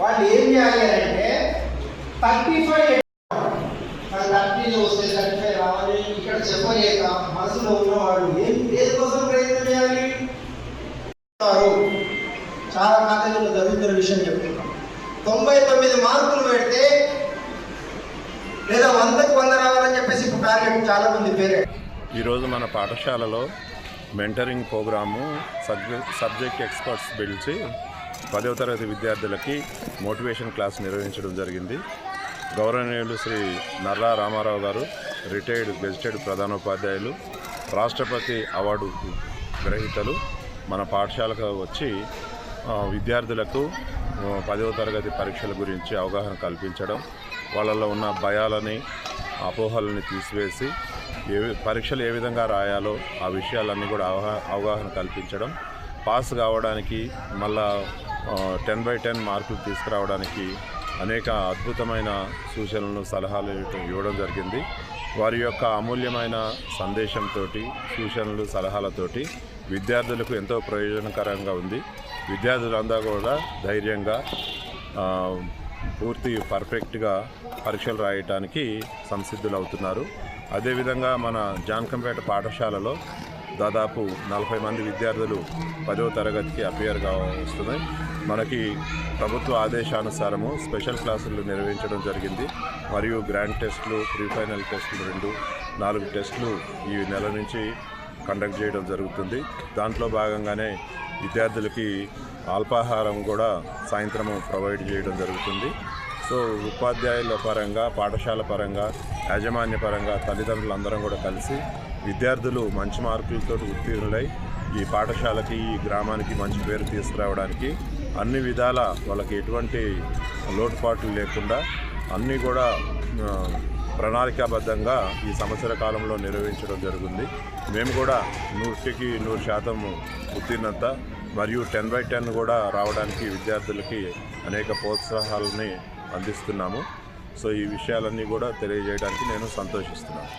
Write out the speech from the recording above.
వాళ్ళు ఏం చేయాలి అంటే థర్టీ ఫైవ్ థర్టీ వస్తే థర్టీ ఫైవ్ రావాలి. ఇక్కడ చెప్పలేక మనసులో ఉన్నవాడు ఏం దేనికోసం ప్రయత్నం చేయాలి? చాలా కాలేజీలో జరుగుతున్న విషయం చెప్తున్నాం తొంభై తొమ్మిది మార్కులు పెడితే లేదా వందకు వంద రావాలని చెప్పేసి ఇప్పుడు టార్గెట్ చాలా మంది పేరే. ఈరోజు మన పాఠశాలలో mentoring program subject subject experts పిలిచి పదవ తరగతి విద్యార్థులకి మోటివేషన్ క్లాస్ నిర్వహించడం జరిగింది. గౌరవనీయులు శ్రీ నర్రా రామారావు గారు రిటైర్డ్ గెజిటెడ్ ప్రధానోపాధ్యాయులు రాష్ట్రపతి అవార్డు గ్రహీతలు మన పాఠశాలకు వచ్చి విద్యార్థులకు పదవ తరగతి పరీక్షల గురించి అవగాహన కల్పించడం వాళ్ళలో ఉన్న భయాలని అపోహలని తీసివేసి ఏ పరీక్షలు ఏ విధంగా రాయాలో ఆ విషయాలన్నీ కూడా అవగాహన కల్పించడం పాస్ కావడానికి మళ్ళా టెన్ బై టెన్ మార్కులు తీసుకురావడానికి అనేక అద్భుతమైన సూచనలను సలహాలు ఇవ్వడం జరిగింది. వారి యొక్క అమూల్యమైన సందేశంతో సూచనలు సలహాలతోటి విద్యార్థులకు ఎంతో ప్రయోజనకరంగా ఉంది. విద్యార్థులందరూ కూడా ధైర్యంగా పూర్తి పర్ఫెక్ట్గా పరీక్షలు రాయటానికి సంసిద్ధులు అవుతున్నారు అదేవిధంగా మన జాన్కంపేట పాఠశాలలో దాదాపు నలభై మంది విద్యార్థులు పదో తరగతికి అపేర్ వస్తున్నాయి. మనకి ప్రభుత్వ ఆదేశానుసారము స్పెషల్ క్లాసులు నిర్వహించడం జరిగింది. మరియు గ్రాండ్ టెస్టులు ప్రీ ఫైనల్ టెస్టులు రెండు నాలుగు టెస్టులు ఈ నెల నుంచి కండక్ట్ చేయడం జరుగుతుంది. దాంట్లో భాగంగానే విద్యార్థులకి అల్పాహారం కూడా సాయంత్రము ప్రొవైడ్ చేయడం జరుగుతుంది. సో ఉపాధ్యాయుల పరంగా పాఠశాల పరంగా యాజమాన్య పరంగా తల్లిదండ్రులందరం కూడా కలిసి విద్యార్థులు మంచి మార్కులతో ఉత్తీర్ణులై ఈ పాఠశాలకి ఈ గ్రామానికి మంచి పేరు తీసుకురావడానికి అన్ని విధాల వాళ్ళకి ఎటువంటి లోటుపాట్లు లేకుండా అన్నీ కూడా ప్రణాళికాబద్ధంగా ఈ సంవత్సర కాలంలో నిర్వహించడం జరిగింది మేము కూడా నూటికి నూరు శాతం ఉత్తీర్ణత మరియు టెన్ బై టెన్ కూడా రావడానికి విద్యార్థులకి అనేక ప్రోత్సాహాలని అందిస్తున్నాము. సో ఈ విషయాలన్నీ కూడా తెలియజేయడానికి నేను సంతోషిస్తున్నాను.